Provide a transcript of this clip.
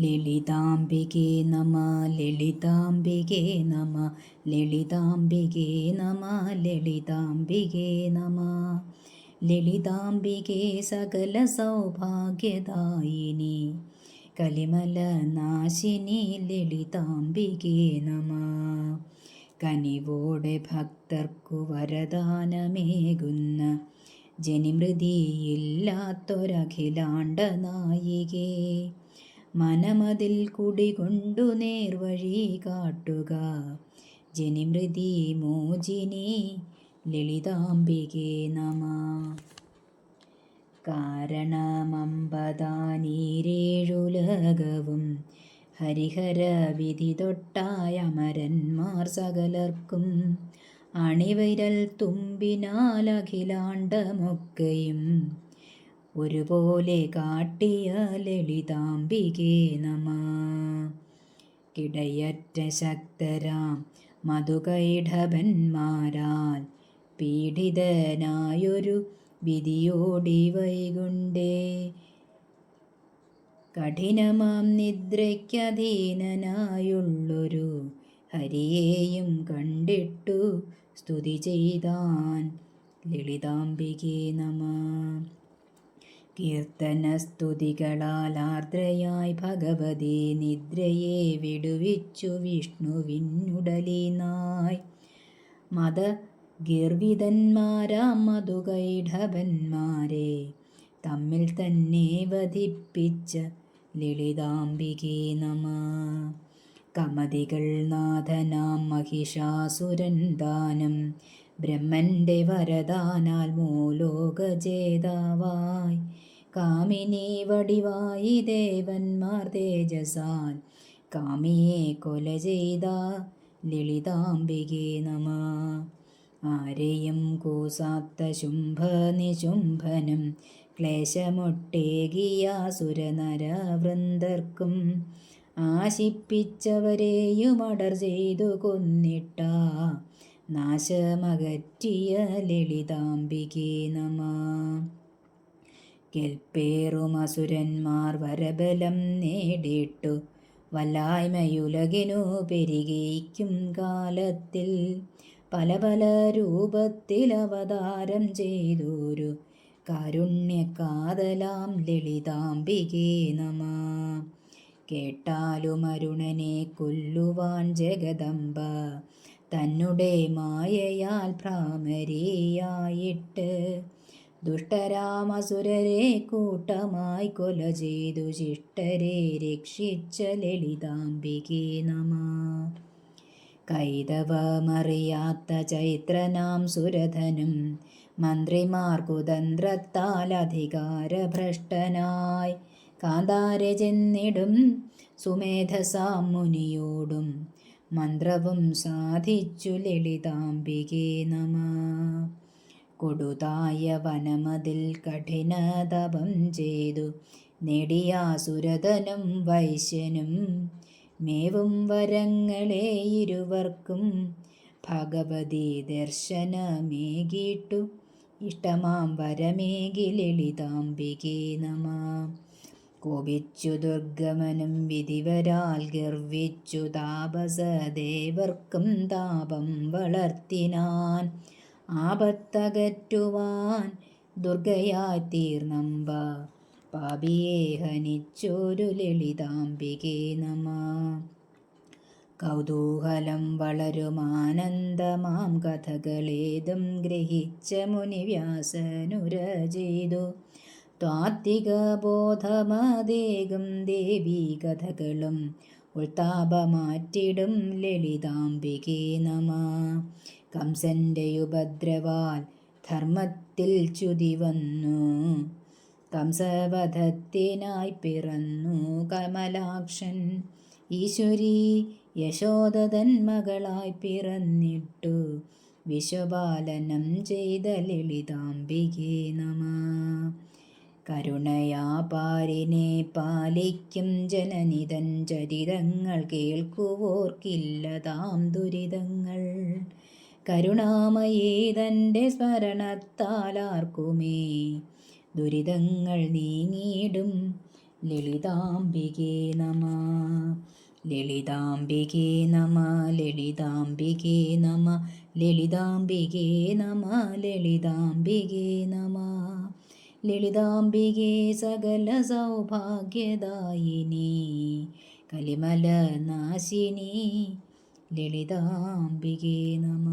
ലളിതാംബികേ നമ ലളിതാംബികേ നമ ലളിതാംബികേ നമ ലളിതാംബികേ നമ. ലളിതാംബികേ സകല സൗഭാഗ്യദായിനി കലിമല നാശിനി ലളിതാംബികേ നമ. കനിവോടെ ഭക്തർക്കു വരദാനമേകുന്ന ജനിമൃതിയില്ലാത്തൊരഖിലാണ്ട നായികേ മനമതിൽ കുടികൊണ്ടു നേർവഴി കാട്ടുക. ജനിമൃതി മോചിനി ലളിതാംബികേ നമ. കാരണമമ്പതാനീരേഴുലകവും ഹരിഹര വിധി തൊട്ടായ അമരന്മാർ സകലർക്കും അണിവിരൽ തുമ്പിനാൽ അഖിലാണ്ടമൊക്കെയും ഒരുപോലെ കാട്ടിയ ലളിതാംബികേ നമ. കിടയറ്റ ശക്തരാം മധുകൈഢവന്മാരാൽ പീഡിതനായൊരു വിധിയോടി വൈകുണ്ടേ കഠിനമാം നിദ്രയ്ക്കധീനനായുള്ളൊരു ഹരിയെയും കണ്ടിട്ടു സ്തുതി ചെയ്താൻ ലളിതാംബികേ നമ. കീർത്തനസ്തുതികളാൽ ആർദ്രയായി ഭഗവതി നിദ്രയെ വിടുവിച്ചു വിഷ്ണുവിനുടലിനായി. മത ഗീർവിതന്മാരാം മധുകൈഢവന്മാരെ തമ്മിൽ തന്നെ വധിപ്പിച്ച ലളിതാംബികേ നമ. കമതികൾ നാഥനാം മഹിഷാസുരൻ ദാനം ബ്രഹ്മന്റെ വരദാനാൽ മൂലോകജേതാവായി. കാമിനി വടിവായി ദേവന്മാർ തേജസാൻ കാമിയെ കൊല ചെയ്ത ലളിതാംബികേ നമ. ആരെയും കൂസാത്ത ശുംഭ നിശുംഭനം ക്ലേശമൊട്ടേകിയ സുരനരവൃന്ദർക്കും ആശിപ്പിച്ചവരെയും അടർ ചെയ്തു കൊന്നിട്ട നാശമകറ്റിയ ലളിതാംബികേ നമ. കെൽപ്പേറും അസുരന്മാർ വരബലം നേടിയിട്ടു വല്ലായ്മയുലകിനു പെരുകയിക്കും കാലത്തിൽ പല പല രൂപത്തിൽ അവതാരം ചെയ്തൊരു കാരുണ്യക്കാതലാം ലളിതാംബികേ നമ. കേട്ടാലും അരുണനെ കൊല്ലുവാൻ ജഗദമ്പ തന്നുടെ മായയാൽ ഭ്രാമരിയായിട്ട് ദുഷ്ടരാമസുരരെ കൂട്ടമായി കൊല ചെയ്തു. ശിഷ്ടരെ രക്ഷിച്ച ലളിതാംബികേ നമ. കൈതവമറിയാത്ത ചൈത്രനാം സുരധനും മന്ത്രിമാർ കുതന്ത്രത്താൽ അധികാരഭ്രഷ്ടനായി. കാന്താരെ ചെന്നിടും സുമേധസാം മുനിയോടും മന്ത്രവും സാധിച്ചു ലളിതാംബികേ നമ. കൊടുതായ വനമതിൽ കഠിനതപം ചെയ്തു. നെടിയാസുരതനും വൈശ്യനും മേവും വരങ്ങളെ ഇരുവർക്കും ഭഗവതി ദർശനമേകിട്ടു. ഇഷ്ടമാം വരമേകി ലളിതാംബികേ നമ. കോപിച്ചു ദുർഗമനും വിധിവരാൽ ഗർവിച്ചു താപസദേവർക്കും താപം വളർത്തിനാൻ. ആപത്തകറ്റുവാൻ ദുർഗയായി തീർന്നമ്പ പാപിയെ ഹനിച്ചൊരു ലളിതാംബികേ നമ. കൗതൂഹലം വളരുമാനന്ദമാം കഥകളേതും ഗ്രഹിച്ച മുനിവ്യാസനുര ചെയ്തു ത്വാത്തിക ബോധമദേകം ദേവീ കഥകളും ഉൾത്താപമാറ്റിടും ലളിതാംബികേ നമ. കംസന്റെ ഉപദ്രവാൽ ധർമ്മത്തിൽ ചുതി വന്നു കംസവധത്തിനായി പിറന്നു കമലാക്ഷൻ. ഈശ്വരി യശോദതൻ മകളായി പിറന്നിട്ടു. വിശ്വപാലനം ചെയ്ത ലളിതാംബികേ നമ. കരുണയാ പാലിക്കും ജനനിതൻ ചരിതങ്ങൾ കേൾക്കുവോർക്കില്ലതാം ദുരിതങ്ങൾ. കരുണാമയേ തന്റെ സ്മരണത്താലാർക്കുമേ. ദുരിതങ്ങൾ നീങ്ങിയിടും ലളിതാംബികേ നമ. ലളിതാംബികേ നമ ലളിതാംബികേ നമ ലളിതാംബികേ നമ ലളിതാംബികേ നമ. ലളിതാംബികേ സകല സൗഭാഗ്യദായിനി കലിമല നാശിനി ലളിതാംബികേ നമ.